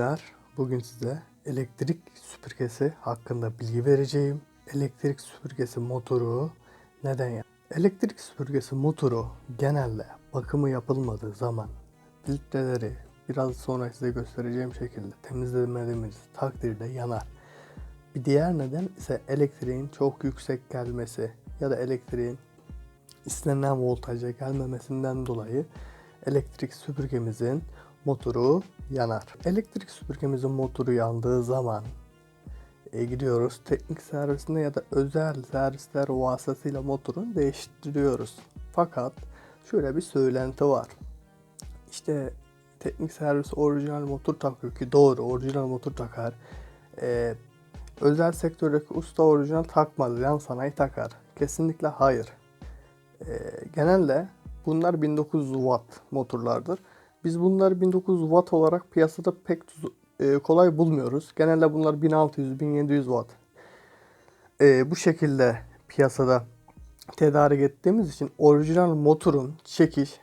günler. Bugün size elektrik süpürgesi hakkında bilgi vereceğim. Elektrik süpürgesi motoru neden ya? Elektrik süpürgesi motoru genelde bakımı yapılmadığı zaman filtreleri biraz sonra size göstereceğim şekilde temizlemediğimiz takdirde yanar. Bir diğer neden ise elektriğin çok yüksek gelmesi ya da elektriğin istenilen voltaja gelmemesinden dolayı elektrik süpürgemizin motoru yanar. Elektrik süpürgemizin motoru yandığı zaman e, gidiyoruz teknik servisine ya da özel servisler vasıtasıyla motorunu değiştiriyoruz. Fakat şöyle bir söylenti var. İşte teknik servis orijinal motor takıyor ki doğru orijinal motor takar. E, özel sektördeki usta orijinal takmadı yan sanayi takar. Kesinlikle hayır. E, genelde bunlar 1900 watt motorlardır. Biz bunları 1900 watt olarak piyasada pek e, kolay bulmuyoruz. Genelde bunlar 1600-1700 watt. E, bu şekilde piyasada tedarik ettiğimiz için orijinal motorun çekiş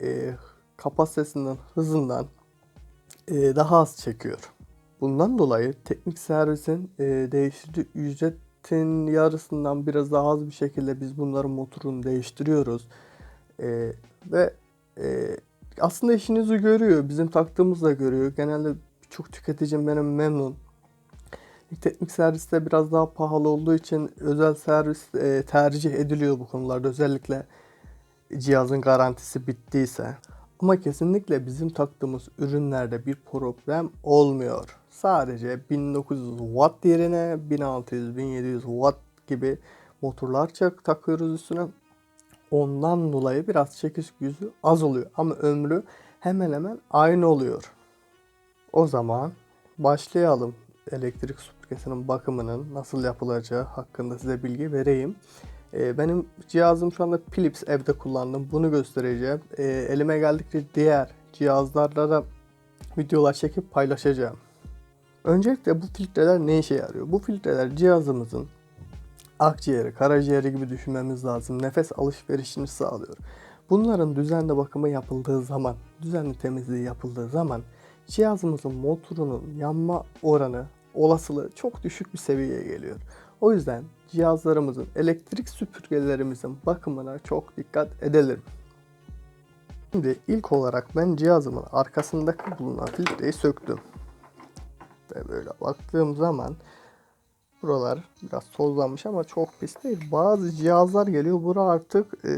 e, kapasitesinden, hızından e, daha az çekiyor. Bundan dolayı teknik servisin e, değiştirdiği ücretin yarısından biraz daha az bir şekilde biz bunların motorunu değiştiriyoruz. E, ve e, aslında işinizi görüyor. Bizim taktığımız da görüyor. Genelde birçok tüketicim benim memnun. Teknik serviste biraz daha pahalı olduğu için özel servis e, tercih ediliyor bu konularda. Özellikle cihazın garantisi bittiyse. Ama kesinlikle bizim taktığımız ürünlerde bir problem olmuyor. Sadece 1900 watt yerine 1600-1700 watt gibi motorlar takıyoruz üstüne. Ondan dolayı biraz çekiş gücü az oluyor ama ömrü hemen hemen aynı oluyor. O zaman başlayalım elektrik süpürgesinin bakımının nasıl yapılacağı hakkında size bilgi vereyim. Ee, benim cihazım şu anda Philips evde kullandım. Bunu göstereceğim. Ee, elime geldikçe diğer cihazlarla da videolar çekip paylaşacağım. Öncelikle bu filtreler ne işe yarıyor? Bu filtreler cihazımızın akciğeri, karaciğeri gibi düşünmemiz lazım. Nefes alışverişini sağlıyor. Bunların düzenli bakımı yapıldığı zaman, düzenli temizliği yapıldığı zaman cihazımızın motorunun yanma oranı, olasılığı çok düşük bir seviyeye geliyor. O yüzden cihazlarımızın, elektrik süpürgelerimizin bakımına çok dikkat edelim. Şimdi ilk olarak ben cihazımın arkasındaki bulunan filtreyi söktüm. Ve böyle baktığım zaman Buralar biraz tozlanmış ama çok pis değil. Bazı cihazlar geliyor. Bura artık e,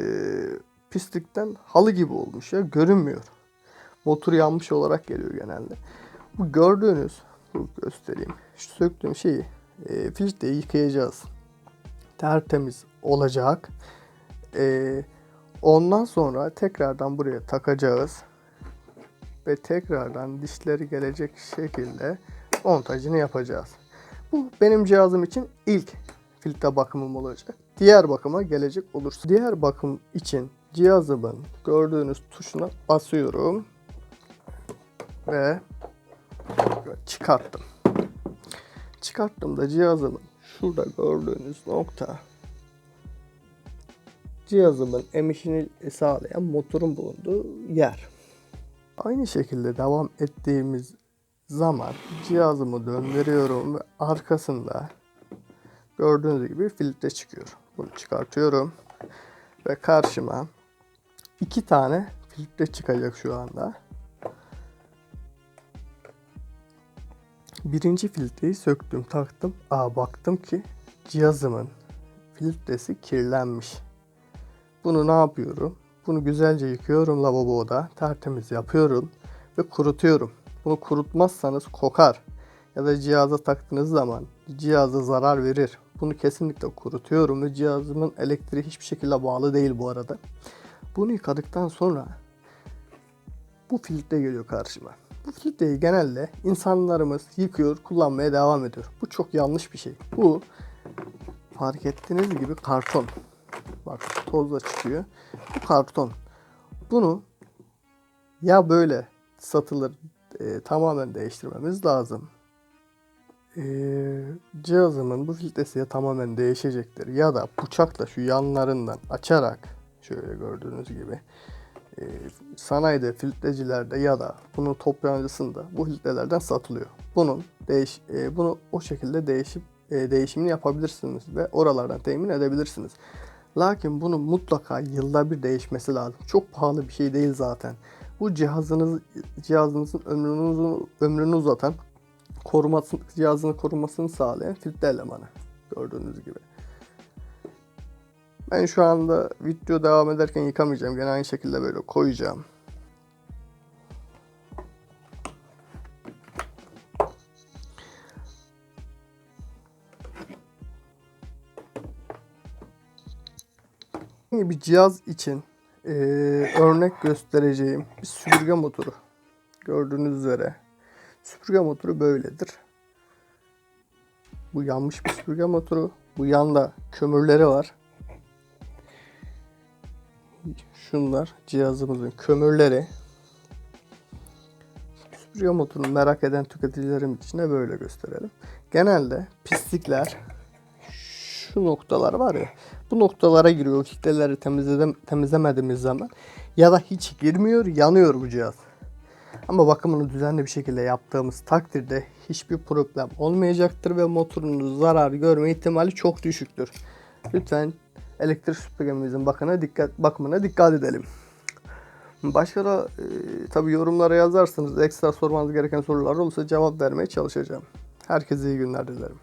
pislikten halı gibi olmuş ya. Görünmüyor. Motor yanmış olarak geliyor genelde. Bu gördüğünüz, dur göstereyim. Şu söktüğüm şeyi, e, filtreyi yıkayacağız. Tertemiz olacak. E, ondan sonra tekrardan buraya takacağız. Ve tekrardan dişleri gelecek şekilde montajını yapacağız. Bu benim cihazım için ilk filtre bakımım olacak. Diğer bakıma gelecek olursa. Diğer bakım için cihazımın gördüğünüz tuşuna basıyorum. Ve çıkarttım. Çıkarttığımda cihazımın şurada gördüğünüz nokta cihazımın emişini sağlayan motorun bulunduğu yer. Aynı şekilde devam ettiğimiz zaman cihazımı döndürüyorum ve arkasında gördüğünüz gibi filtre çıkıyor. Bunu çıkartıyorum ve karşıma iki tane filtre çıkacak şu anda. Birinci filtreyi söktüm, taktım. Aa baktım ki cihazımın filtresi kirlenmiş. Bunu ne yapıyorum? Bunu güzelce yıkıyorum lavaboda, tertemiz yapıyorum ve kurutuyorum. Bunu kurutmazsanız kokar ya da cihaza taktığınız zaman cihaza zarar verir. Bunu kesinlikle kurutuyorum ve cihazımın elektriği hiçbir şekilde bağlı değil bu arada. Bunu yıkadıktan sonra bu filtre geliyor karşıma. Bu filtreyi genelde insanlarımız yıkıyor, kullanmaya devam ediyor. Bu çok yanlış bir şey. Bu fark ettiğiniz gibi karton. Bak toz da çıkıyor. Bu karton. Bunu ya böyle satılır e, tamamen değiştirmemiz lazım. E, cihazımın bu filtresi tamamen değişecektir ya da bıçakla şu yanlarından açarak şöyle gördüğünüz gibi e, sanayide, filtrecilerde ya da bunun toplancısında bu filtrelerden satılıyor. Bunun değiş, e, bunu o şekilde değişip e, değişimini yapabilirsiniz ve oralardan temin edebilirsiniz. Lakin bunun mutlaka yılda bir değişmesi lazım. Çok pahalı bir şey değil zaten. Bu cihazınız cihazınızın ömrünü ömrünü uzatan koruması cihazını korumasını sağlayan filtre elemanı gördüğünüz gibi. Ben şu anda video devam ederken yıkamayacağım. Gene aynı şekilde böyle koyacağım. bir cihaz için eee, örnek göstereceğim bir süpürge motoru. Gördüğünüz üzere süpürge motoru böyledir. Bu yanmış bir süpürge motoru. Bu yanda kömürleri var. Şunlar cihazımızın kömürleri. Süpürge motorunu merak eden tüketicilerim için de böyle gösterelim. Genelde pislikler şu noktalar var ya bu noktalara giriyor. O filtreleri temizlede, temizlemediğimiz zaman ya da hiç girmiyor yanıyor bu cihaz. Ama bakımını düzenli bir şekilde yaptığımız takdirde hiçbir problem olmayacaktır ve motorunuz zarar görme ihtimali çok düşüktür. Lütfen elektrik süpürgemizin bakına dikkat, bakımına dikkat edelim. Başka da e, tabii yorumlara yazarsanız ekstra sormanız gereken sorular olursa cevap vermeye çalışacağım. Herkese iyi günler dilerim.